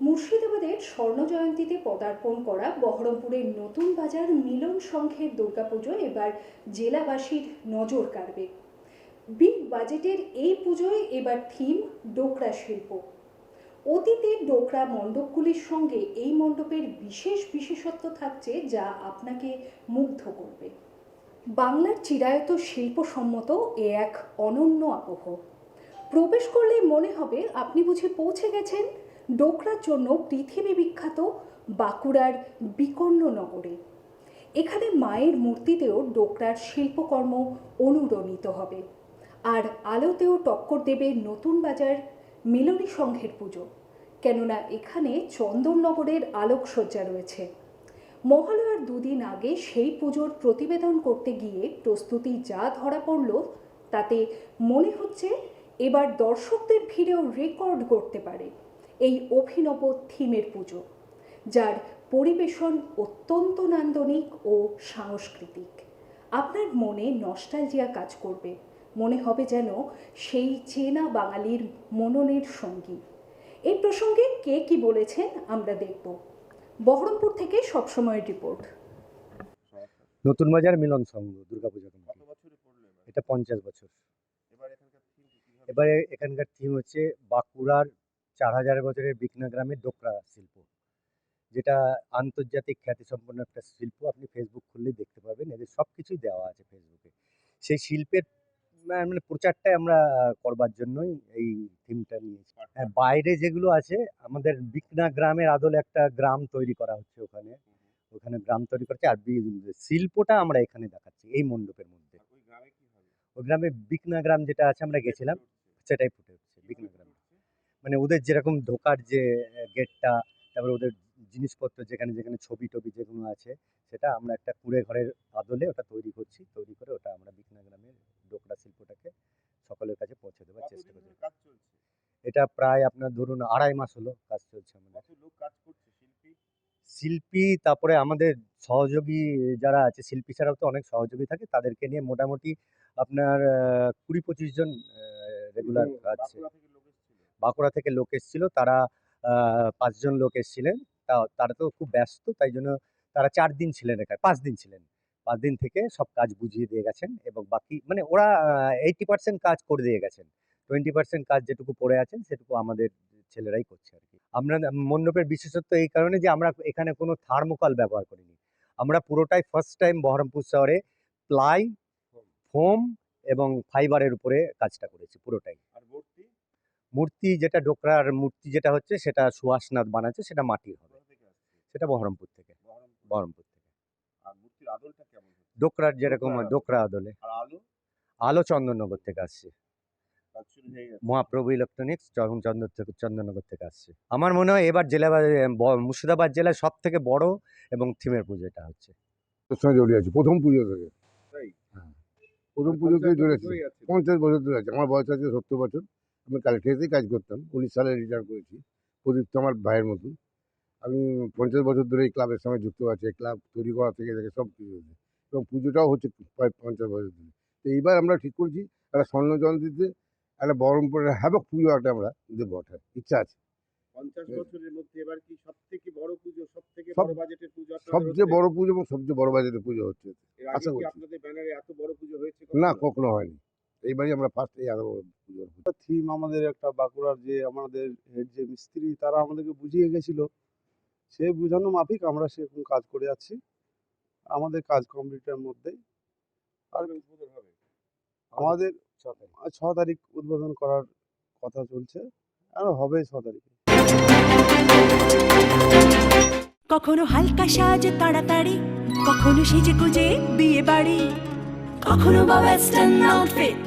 মুর্শিদাবাদের স্বর্ণ জয়ন্তীতে পদার্পণ করা বহরমপুরের নতুন বাজার মিলন সংঘের দুর্গাপুজো এবার জেলাবাসীর নজর কাড়বে। বিগ বাজেটের এই পুজোয় এবার থিম ডোকরা শিল্প। অতীতে ডোকরা মণ্ডপগুলির সঙ্গে এই মণ্ডপের বিশেষ বিশেষত্ব থাকছে যা আপনাকে মুগ্ধ করবে। বাংলার চিরায়ত শিল্পসম্মত এ এক অনন্য আবহ। প্রবেশ করলে মনে হবে আপনি বুঝে পৌঁছে গেছেন ডোকরার জন্য পৃথিবী বিখ্যাত বাঁকুড়ার বিকর্ণ নগরে এখানে মায়ের মূর্তিতেও ডোকরার শিল্পকর্ম অনুরণিত হবে। আর আলোতেও টক্কর দেবে নতুন বাজার, মিলনী সংঘের পুজো। কেননা এখানে চন্দননগরের আলোকসজ্জা রয়েছে। মহালয়ার দুদিন আগে সেই পুজোর প্রতিবেদন করতে গিয়ে প্রস্তুতি যা ধরা পড়ল, তাতে মনে হচ্ছে এবার দর্শকদের ভিড়েও রেকর্ড করতে পারে। এই অভিনব থিমের পুজো যার পরিবেশন অত্যন্ত নান্দনিক ও সাংস্কৃতিক। আপনার মনে নস্টালজিয়া কাজ করবে মনে হবে যেন সেই চেনা বাঙালির মননের সঙ্গী। এই প্রসঙ্গে কে কি বলেছেন আমরা দেখব। বহরমপুর থেকে সবসময় রিপোর্ট। নতুন বাজার মিলন সংঘ দুর্গাপূজা কত কমিটি বছরে পড়ল এবার? এটা পঞ্চাশ বছর। এবার এখানকার থিম কীভাবে? এবারে এখানকার থিম হচ্ছে বাঁকুড়ার চার হাজার বছরের বিকনা গ্রামের ডোকরা শিল্প যেটা আন্তর্জাতিক খ্যাতিসম্পন্ন একটা শিল্প আপনি ফেসবুক খুললেই দেখতে পাবেন এদের সব কিছুই দেওয়া আছে ফেসবুকে সেই শিল্পের মানে প্রচারটাই আমরা করবার জন্যই এই থিমটা নিয়েছি। হ্যাঁ বাইরে যেগুলো আছে আমাদের বিকনা গ্রামের আদলে একটা গ্রাম তৈরি করা হচ্ছে ওখানে। ওখানে গ্রাম তৈরি করছে আর শিল্পটা আমরা এখানে দেখাচ্ছি এই মণ্ডপের মধ্যে। ওই গ্রামে বিকনা গ্রাম যেটা আছে আমরা গেছিলাম সেটাই ফুটে মানে ওদের যেরকম ঢোকার যে গেটটা তারপরে ওদের জিনিসপত্র যেখানে যেখানে ছবি টবি যেগুলো আছে সেটা আমরা একটা কুড়ে ঘরের আদলে ওটা তৈরি করছি। তৈরি করে ওটা আমরা বিকনা গ্রামের ডোকরা শিল্পটাকে সকলের কাছে পৌঁছে দেওয়ার চেষ্টা করছি। এটা প্রায় আপনার ধরুন আড়াই মাস হলো কাজ চলছে আমাদের। শিল্পী? তারপরে আমাদের সহযোগী যারা আছে শিল্পী ছাড়াও তো অনেক সহযোগী থাকে তাদেরকে নিয়ে মোটামুটি আপনার কুড়ি পঁচিশ জন রেগুলার কাজ বাঁকুড়া থেকে লোক এসেছিল, তারা পাঁচজন লোক এসেছিলেন। তা, তারা তো খুব ব্যস্ত, তাই জন্য তারা চার দিন ছিলেন এখানে, পাঁচ দিন ছিলেন। পাঁচ দিন থেকে সব কাজ বুঝিয়ে দিয়ে গেছেন এবং বাকি মানে ওরা এইটি পার্সেন্ট কাজ করে দিয়ে গেছেন। টোয়েন্টি পার্সেন্ট কাজ যেটুকু পড়ে আছেন, সেটুকু আমাদের ছেলেরাই করছে আর কি। আমরা মণ্ডপের বিশেষত্ব এই কারণে যে আমরা এখানে কোনো থার্মোকল ব্যবহার করিনি। আমরা পুরোটাই ফার্স্ট টাইম বহরমপুর শহরে প্লাই, ফোম এবং ফাইবারের উপরে কাজটা করেছি, পুরোটাই। মূর্তি যেটা ডোকরার মূর্তি যেটা হচ্ছে সেটা সুহাসনাথ বানাচ্ছে সেটা মাটির হবে। সেটা বহরমপুর থেকে। বহরমপুর। থেকে। আর মূর্তির আদলটা কেমন হচ্ছে? ডোকরার যেরকম ডোকরা আদলে। আলো? আলো চন্দননগর থেকে আসছে। মহাপ্রভু ইলেকট্রনিক্স চন্দ্র থেকে চন্দননগর থেকে আসছে। আমার মনে হয় এবার জেলা ব- মুর্শিদাবাদ জেলায় সব থেকে বড় এবং থিমের পুজো এটা হচ্ছে সঙ্গে জড়িয়ে আছি প্রথম পুজো থেকে। হ্যাঁ। প্রথম পুজো থেকে জড়িয়ে আছে। পঞ্চাশ বছর ধরে আছে। আমার বয়স আছে সত্তর বছর। আমি কালেক্টরেটেই কাজ করতাম। উনিশ সালে রিটায়ার করেছি। প্রদীপ তো আমার ভাইয়ের মতন। আমি পঞ্চাশ বছর ধরে এই ক্লাবের সঙ্গে যুক্ত আছি। ক্লাব তৈরি করা থেকে থেকে সব কিছু হচ্ছে এবং পুজোটাও হচ্ছে প্রায় পঞ্চাশ বছর ধরে। তো এইবার আমরা ঠিক করছি একটা স্বর্ণ জয়ন্তীতে একটা বহরমপুরের হ্যাবক পুজো একটা আমরা দেবো একটা ইচ্ছা আছে। সবচেয়ে বড় পুজো এবং সবচেয়ে বড় বাজেটের পুজো হচ্ছে আশা করছি। না কখনো? হয়নি। এইবারই আমরা ফার্স্ট এই এত পুজো থিম আমাদের একটা বাঁকুড়ার যে আমাদের হেড যে মিস্ত্রি তারা আমাদেরকে বুঝিয়ে গেছিল। সে বোঝানো মাফিক আমরা সেরকম কাজ করে যাচ্ছি আমাদের কাজ কমপ্লিটের মধ্যেই। আর আমাদের ছ তারিখ। উদ্বোধন করার কথা চলছে। আর হবে ছ তারিখে। কখনো হালকা সাজ তাড়াতাড়ি কখনো সেজে গুজে বিয়ে বাড়ি কখনো বা ওয়েস্টার্ন আউটফিট